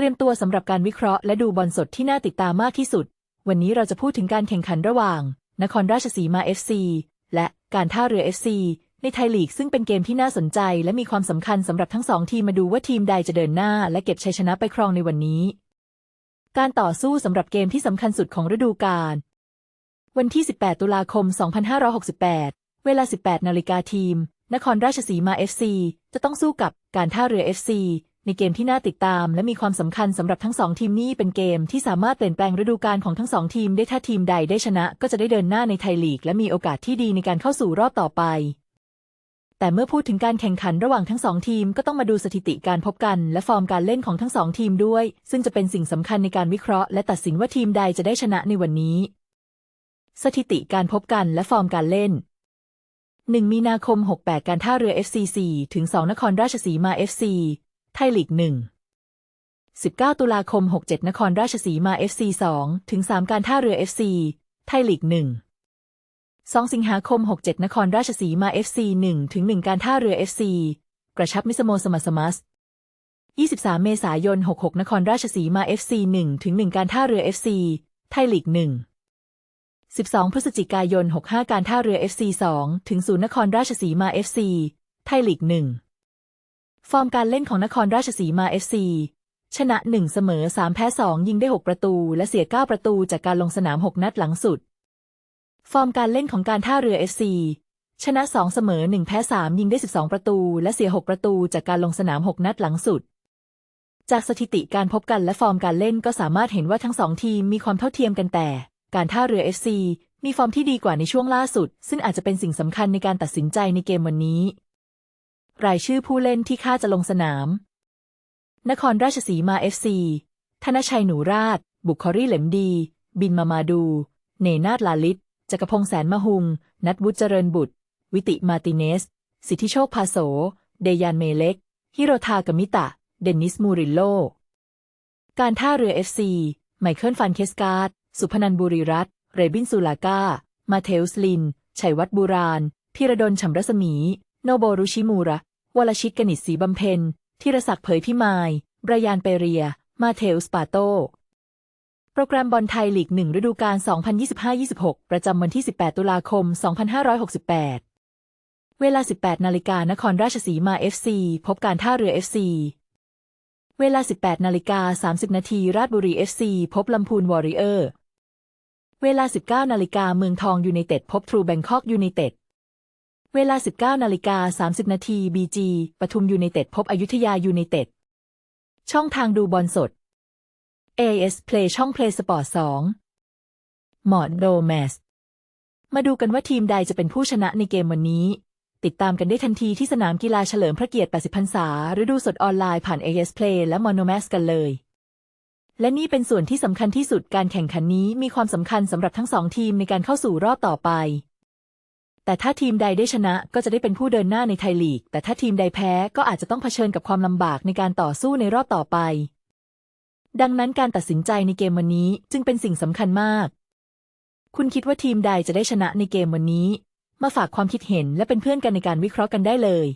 เตรียมตัวสำหรับการวิเคราะห์และดูบอลสดที่น่าติดตามมากที่สุด วันนี้เราจะพูดถึงการแข่งขันระหว่าง นครราชสีมา FC และการท่าเรือ FC ในไทยลีกซึ่งเป็นเกมที่น่าสนใจ และมีความสำคัญสำหรับทั้งสองทีมมาดูว่าทีมใดจะเดินหน้า และเก็บชัยชนะไปครองในวันนี้ การต่อสู้สำหรับเกมที่สำคัญสุดของฤดูกาลวันที่ 18 ตุลาคม 2568 เวลา 18 นาฬิกาทีม นครราชสีมา FC จะต้องสู้กับการท่าเรือ FC ในเกมที่น่าติดตามและมีความสำคัญสำหรับทั้งสองทีมนี้เป็นเกมที่สามารถเปลี่ยนแปลงฤดูกาลของทั้งสองทีมได้ถ้าทีมใดได้ชนะก็จะได้เดินหน้าในไทยลีก และมีโอกาสที่ดีในการเข้าสู่รอบต่อไป แต่เมื่อพูดถึงการแข่งขันระหว่างทั้งสองทีมก็ต้องมาดูสถิติการพบกัน และฟอร์มการเล่นของทั้งสองทีมด้วย ซึ่งจะเป็นสิ่งสำคัญในการวิเคราะห์และตัดสินว่าทีมใดจะได้ชนะในวันนี้ สถิติการพบกันและฟอร์มการเล่น1มีนาคม 68 การท่าเรือ FC 4ถึง 2 นครราชสีมา FC ไทยลีก1 19 ตุลาคม 67 นครราชสีมา FC 2 ถึง 3 การท่าเรือ FC ไทยลีก 1 2 สิงหาคม 67 นครราชสีมา FC 1 ถึง 1 การท่าเรือ FC กระชับมิสโมสมัสมัส 23 เมษายน 66 นครราชสีมา FC 1 ถึง 1 การท่าเรือ FC ไทยลีก 1 12 พฤศจิกายน 65 การท่าเรือ FC 2 ถึง 0 นครราชสีมา FC ไทยลีก 1 ฟอร์มการเล่นของนครราชสีมา FC ชนะ 1 เสมอ 3 แพ้ 2 ยิงได้ 6 ประตู และเสีย 9 ประตูจากการลงสนาม 6 นัดหลังสุด ฟอร์มการเล่นของการท่าเรือ FC ชนะ 2 เสมอ 1 แพ้ 3 ยิงได้ 12 ประตู และเสีย 6 ประตูจากการลงสนาม 6 นัดหลังสุด จากสถิติการพบกันและฟอร์มการเล่นก็สามารถเห็นว่าทั้งสองทีมมีความเท่าเทียมกันแต่ การท่าเรือ FC มีฟอร์มที่ดีกว่าในช่วงล่าสุด ซึ่งอาจจะเป็นสิ่งสำคัญในการตัดสินใจในเกมวันนี้ รายชื่อผู้เล่นที่ค่าจะลงสนาม นครราชสีมา FC ธนชัยหนูราช บุคครีเหล็มดี บินมามาดู เนนาดลาลิตจักรพงษ์แสนมหุง นัทวุฒิเจริญบุตร วิติมาติเนส สิทธิโชคพาโส เดยานเมเล็ก ฮิโรทากามิตะ เดนนิสมูริโล การท่าเรือ FC ไมเคิลฟันเคสการ์ด สุพนันบุรีรัตน์เรบินซูลาก้า มาเทลสลิน ชัยวัฒน์บูรานพิรดลฉำรัศมี โนโบรุชิมูระ วลชิตกนิษฐ์ศรีบำเพ็ญธีรศักดิ์เผยพิมายบรยานเปเรีย มาเทลสปาโต โปรแกรมบอลไทยลีกหนึ่งฤดูกาล 2025-26 ประจำวันที่ 18 ตุลาคม 2568 เวลา 18 นาฬิกานครราชสีมา FC พบการท่าเรือ FC เวลา 18 นาฬิกา 30 นาทีราชบุรี FC พบลำพูนวอริเออร์ เวลา 19 นาฬิกาเมืองทองยูไนเต็ด พบทรูแบงคอกยูไนเต็ด เวลา 19นาฬิกา30 นาทีบีจีปทุมยูไนเต็ดพบอยุธยายูไนเต็ด ช่องทางดูบอลสด AS Play ช่อง Play Sport 2 หมอดโดแมส มาดูกันว่าทีมใดจะเป็นผู้ชนะในเกมวันนี้ ติดตามกันได้ทันทีที่สนามกีฬาเฉลิมพระเกียรติ 80 พรรษาฤดูสดออนไลน์ผ่าน AS Play และ Monomax กันเลย และนี่เป็นส่วนที่สำคัญที่สุดการแข่งขันนี้มีความสำคัญสำหรับทั้งสองทีมในการเข้าสู่รอบต่อไป แต่ถ้าทีมใดได้ชนะก็จะได้เป็นผู้เดินหน้าในไทยลีก แต่ถ้าทีมใดแพ้ก็อาจจะต้องเผชิญกับความลำบากในการต่อสู้ในรอบต่อไป ดังนั้นการตัดสินใจในเกมวันนี้จึงเป็นสิ่งสำคัญมาก คุณคิดว่าทีมใดจะได้ชนะในเกมวันนี้ มาฝากความคิดเห็นและเป็นเพื่อนกันในการวิเคราะห์กันได้เลย